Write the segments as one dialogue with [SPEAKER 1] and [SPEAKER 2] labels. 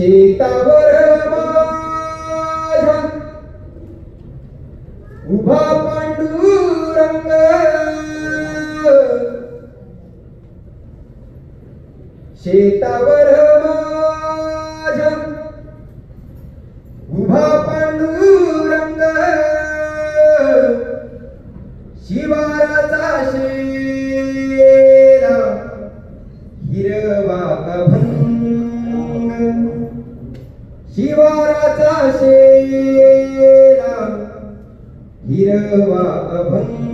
[SPEAKER 1] शेतावर माझ्या उभा पांडुरंग. शेतावर माझ्या उभा पांडुरंग. शिवा शिवाराचा शेरा हिरवा अभंग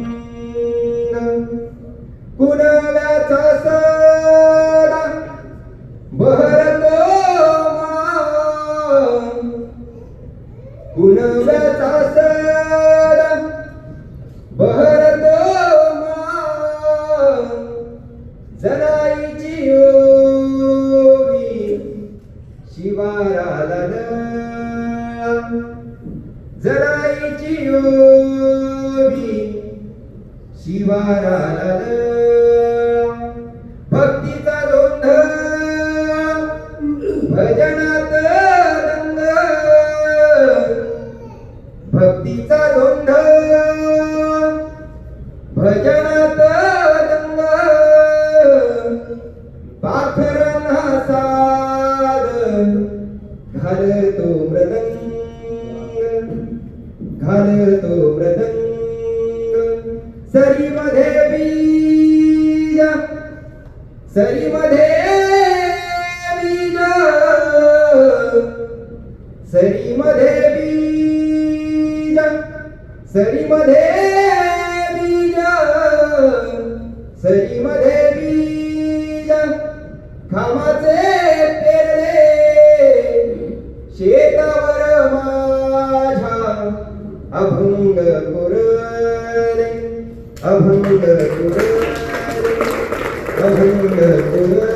[SPEAKER 1] कुणालाचा सारा बहरतो मान. कुणालाचा सडा बहरतो मान. जनाईची शिवाराला नळा. शिवाराला भक्तीचा गोंधळ भजनात रंग. भक्तीचा गोंधळ घालतो मृदंग। सरीमध्ये बीज। सरीमध्ये बीज। सरीमध्ये बीज। सरीमध्ये बीज। सरीमध्ये अभंग कुरले अभंग कुरले